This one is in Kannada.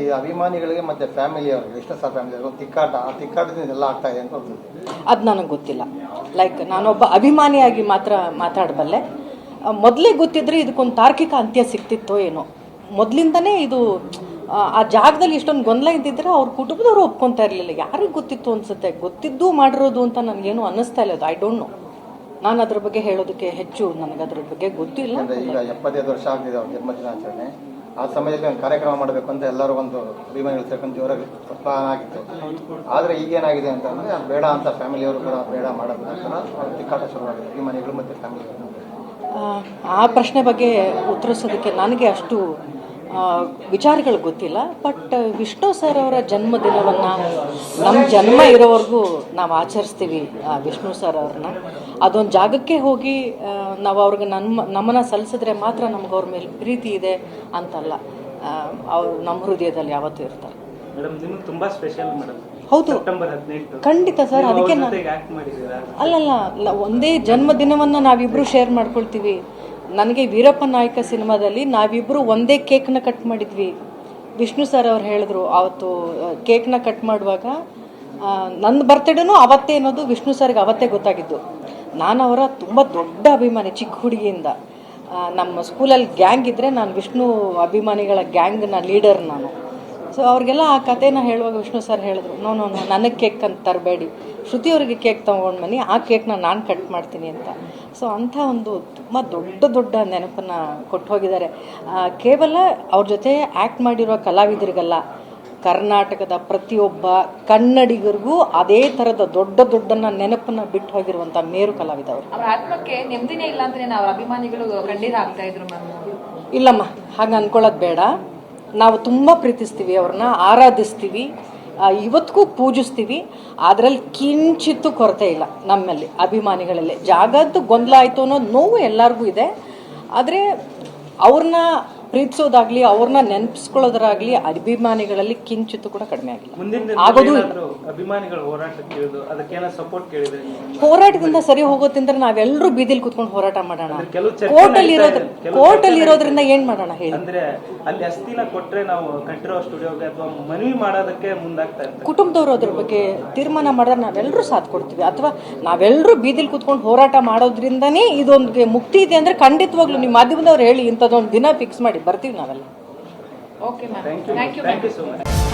ಈ ಅಭಿಮಾನಿಗಳಿಗೆ ಮತ್ತೆ ಫ್ಯಾಮಿಲಿಯವರಿಗೆ ವಿಷ್ಣು ಸರ್ ಫ್ಯಾಮಿಲಿ ಒಂದು ತಿಕ್ಕಾಟ ಆ ತಿಕ್ಕಾಟದಿಂದ ಎಲ್ಲ ಆಗ್ತಾ ಇದೆ ಅಂತ ಅದು ನನಗೆ ಗೊತ್ತಿಲ್ಲ. ಲೈಕ್ ನಾನೊಬ್ಬ ಅಭಿಮಾನಿಯಾಗಿ ಮಾತ್ರ ಮಾತಾಡಬಲ್ಲೆ. ಮೊದಲೇ ಗೊತ್ತಿದ್ರೆ ಇದಕ್ಕೊಂದು ತಾರ್ಕಿಕ ಅಂತ್ಯ ಸಿಕ್ತಿತ್ತೋ ಏನೋ. ಮೊದಲಿಂದನೇ ಇದು ಆ, ಜಾಗದಲ್ಲಿ ಇಷ್ಟೊಂದು ಗೊಂದಲ ಇದ್ದಿದ್ರೆ ಅವ್ರ ಕುಟುಂಬದವರು ಒಪ್ಕೊತಾ ಇರಲಿಲ್ಲ. ಯಾರಿಗೆ ಗೊತ್ತಿತ್ತು ಅನ್ಸುತ್ತೆ? ಗೊತ್ತಿದ್ದು ಮಾಡಿರೋದು ಅಂತ ನನಗೇನು ಅನ್ನಿಸ್ತಾ ಇಲ್ಲ ಅದು. ಐ ಡೋಂಟ್ ನೋ ನಾನು ಅದ್ರ ಬಗ್ಗೆ ಹೇಳೋದಕ್ಕೆ ಹೆಚ್ಚು ನನಗೆ ಅದ್ರ ಬಗ್ಗೆ ಗೊತ್ತಿಲ್ಲ. ಈಗ ಎಪ್ಪತ್ತೈದು ವರ್ಷ ಆಗಿದೆ ಅವ್ರ ಜನ್ಮದಿನಾಚರಣೆ. ಆ ಸಮಯದಲ್ಲಿ ಒಂದು ಕಾರ್ಯಕ್ರಮ ಮಾಡಬೇಕು ಅಂತ ಎಲ್ಲರೂ ಒಂದು ಅಭಿಮಾನಿಗಳು ಸೇರ್ಕೊಂಡು ಜೋರಾಗಿ ಪ್ಲಾನ್ ಆಗಿತ್ತು. ಆದರೆ ಈಗೇನಾಗಿದೆ ಅಂತಂದ್ರೆ ಅದು ಬೇಡ ಅಂತ ಫ್ಯಾಮಿಲಿಯವರು ಕೂಡ ಬೇಡ ಮಾಡೋದು ಅಂತ ತಿಕ್ಕಾಟ ಶುರುವಾಗಿದೆ. ಅಭಿಮಾನಿಗಳು ಮತ್ತು ಫ್ಯಾಮಿಲಿಯವರು ಆ, ಪ್ರಶ್ನೆ ಬಗ್ಗೆ ಉತ್ತರಿಸೋದಕ್ಕೆ ನನಗೆ ಅಷ್ಟು ವಿಚಾರಗಳು ಗೊತ್ತಿಲ್ಲ ಬಟ್ ವಿಷ್ಣು ಸರ್ ಅವರ ಜನ್ಮದಿನವನ್ನು ನಮ್ಮ ಜನ್ಮ ಇರೋವರೆಗೂ ನಾವು ಆಚರಿಸ್ತೀವಿ ವಿಷ್ಣು ಸರ್ ಅವ್ರನ್ನ. ಅದೊಂದು ಜಾಗಕ್ಕೆ ಹೋಗಿ ನಾವು ಅವ್ರಿಗೆ ನಮ್ಮ ನಮ್ಮನ್ನ ಸಲ್ಲಿಸಿದ್ರೆ ಮಾತ್ರ ನಮ್ಗೆ ಅವ್ರ ಮೇಲೆ ಪ್ರೀತಿ ಇದೆ ಅಂತಲ್ಲ. ಅವ್ರು ನಮ್ಮ ಹೃದಯದಲ್ಲಿ ಯಾವತ್ತೂ ಇರ್ತಾರೆ. ತುಂಬಾ ಸ್ಪೆಷಲ್ ಮೇಡಮ್. ಹೌದು. ಖಂಡಿತ ಸರ್ ಅದಕ್ಕೆ ನಾನು ಅಲ್ಲಲ್ಲ ಒಂದೇ ಜನ್ಮದಿನವನ್ನು ನಾವಿಬ್ರು ಶೇರ್ ಮಾಡ್ಕೊಳ್ತೀವಿ. ನನಗೆ ವೀರಪ್ಪ ನಾಯಕ ಸಿನಿಮಾದಲ್ಲಿ ನಾವಿಬ್ಬರು ಒಂದೇ ಕೇಕ್ನ ಕಟ್ ಮಾಡಿದ್ವಿ. ವಿಷ್ಣು ಸರ್ ಅವ್ರು ಹೇಳಿದ್ರು, ಅವತ್ತು ಕೇಕ್ನ ಕಟ್ ಮಾಡುವಾಗ ನನ್ನ ಬರ್ತಡೇನೂ ಅವತ್ತೇ ಅನ್ನೋದು ವಿಷ್ಣು ಸರ್ಗೆ ಅವತ್ತೇ ಗೊತ್ತಾಗಿದ್ದು. ನಾನು ಅವರ ತುಂಬ ದೊಡ್ಡ ಅಭಿಮಾನಿ, ಚಿಕ್ಕ ಹುಡುಗಿಯಿಂದ. ನಮ್ಮ ಸ್ಕೂಲಲ್ಲಿ ಗ್ಯಾಂಗ್ ಇದ್ದರೆ ನಾನು ವಿಷ್ಣು ಅಭಿಮಾನಿಗಳ ಗ್ಯಾಂಗ್ನ ಲೀಡರ್ ನಾನು. ಸೊ ಅವ್ರಿಗೆಲ್ಲ ಆ ಕಥೆನ ಹೇಳುವಾಗ ವಿಷ್ಣು ಸರ್ ಹೇಳಿದ್ರು ನೋ ನೋ ನೋ ನನಗೆ ಕೇಕ್ ಅಂತ ತರಬೇಡಿ. ಶ್ರುತಿ ಅವರಿಗೆ ಕೇಕ್ ತೊಗೊಂಡು ಬನ್ನಿ ಆ ಕೇಕ್ನ ನಾನು ಕಟ್ ಮಾಡ್ತೀನಿ ಅಂತ. ಸೊ ಅಂಥ ಒಂದು ತುಂಬ ದೊಡ್ಡ ದೊಡ್ಡ ನೆನಪನ್ನು ಕೊಟ್ಟು ಹೋಗಿದ್ದಾರೆ ಕೇವಲ ಅವ್ರ ಜೊತೆ ಆ್ಯಕ್ಟ್ ಮಾಡಿರೋ ಕಲಾವಿದರಿಗಲ್ಲ ಕರ್ನಾಟಕದ ಪ್ರತಿಯೊಬ್ಬ ಕನ್ನಡಿಗರಿಗೂ ಅದೇ ಥರದ ದೊಡ್ಡ ದೊಡ್ಡನ್ನ ನೆನಪನ್ನ ಬಿಟ್ಟು ಹೋಗಿರುವಂಥ ಮೇರು ಕಲಾವಿದ ಅವರು ಆತ್ಮಕ್ಕೆ ನೆಮ್ಮದಿನೇ ಇಲ್ಲ ಅಂದ್ರೆ ನಾವು ಅಭಿಮಾನಿಗಳು ಖಂಡಿತ ಆಗ್ತಾ ಇದ್ರು ಇಲ್ಲಮ್ಮ ಹಾಗೆ ಅನ್ಕೊಳ್ಳೋದು ಬೇಡ. ನಾವು ತುಂಬ ಪ್ರೀತಿಸ್ತೀವಿ ಅವ್ರನ್ನ, ಆರಾಧಿಸ್ತೀವಿ ಇವತ್ತಿಗೂ ಪೂಜಿಸ್ತೀವಿ ಅದರಲ್ಲಿ ಕಿಂಚಿತ್ತು ಕೊರತೆ ಇಲ್ಲ ನಮ್ಮಲ್ಲಿ, ಅಭಿಮಾನಿಗಳಲ್ಲಿ. ಜಾಗದ್ದು ಗೊಂದಲ ಆಯಿತು ಅನ್ನೋ ನೋವು ಎಲ್ಲರಿಗೂ ಇದೆ. ಆದರೆ ಅವ್ರನ್ನ ಪ್ರೀತಿಸೋದಾಗ್ಲಿ ಅವ್ರನ್ನ ನೆನಪಿಸ್ಕೊಳ್ಳೋದ್ರಾಗ್ಲಿ ಅಭಿಮಾನಿಗಳಲ್ಲಿ ಕಿಂಚಿತ್ತು ಕೂಡ ಕಡಿಮೆ ಆಗಿಲ್ಲ. ಆಗೋದು ಅಭಿಮಾನಿಗಳು ಸಪೋರ್ಟ್ ಹೋರಾಟದಿಂದ ಸರಿ ಹೋಗೋದ್ರಿಂದ ನಾವೆಲ್ಲರೂ ಬೀದಿಲಿ ಕುತ್ಕೊಂಡು ಹೋರಾಟ ಮಾಡೋಣ. ಕೋರ್ಟ್ ಅಲ್ಲಿ ಕೋರ್ಟ್ ಅಲ್ಲಿ ಇರೋದ್ರಿಂದ ಏನ್ ಮಾಡೋಣ ಹೇಳಿ? ಅಂದ್ರೆ ಅಲ್ಲಿ ಅಸ್ತಿನ ಕೊಟ್ರೆ ನಾವು ಕಂಠೀರವ ಸ್ಟುಡಿಯೋಗೆ ಅಥವಾ ಮನವಿ ಮಾಡೋದಕ್ಕೆ ಮುಂದಾಗ್ತಾ ಕುಟುಂಬದವರು ಅದ್ರ ಬಗ್ಗೆ ತೀರ್ಮಾನ ಮಾಡಿದ್ರೆ ನಾವೆಲ್ಲರೂ ಸಾಥ್ ಕೊಡ್ತೀವಿ. ಅಥವಾ ನಾವೆಲ್ಲರೂ ಬೀದಿಲಿ ಕುತ್ಕೊಂಡು ಹೋರಾಟ ಮಾಡೋದ್ರಿಂದನೇ ಇದೊಂದು ಮುಕ್ತಿ ಇದೆ ಅಂದ್ರೆ ಖಂಡಿತವಾಗ್ಲೂ ನಿಮ್ಮ ಮಾಧ್ಯಮದವ್ರು ಹೇಳಿ ಇಂಥದ್ದೊಂದು ದಿನ ಫಿಕ್ಸ್ ಮಾಡಿ. ಬರ್ತೀವಿ ನಾವೆಲ್ಲ. Okay ma'am thank you thank you thank you so much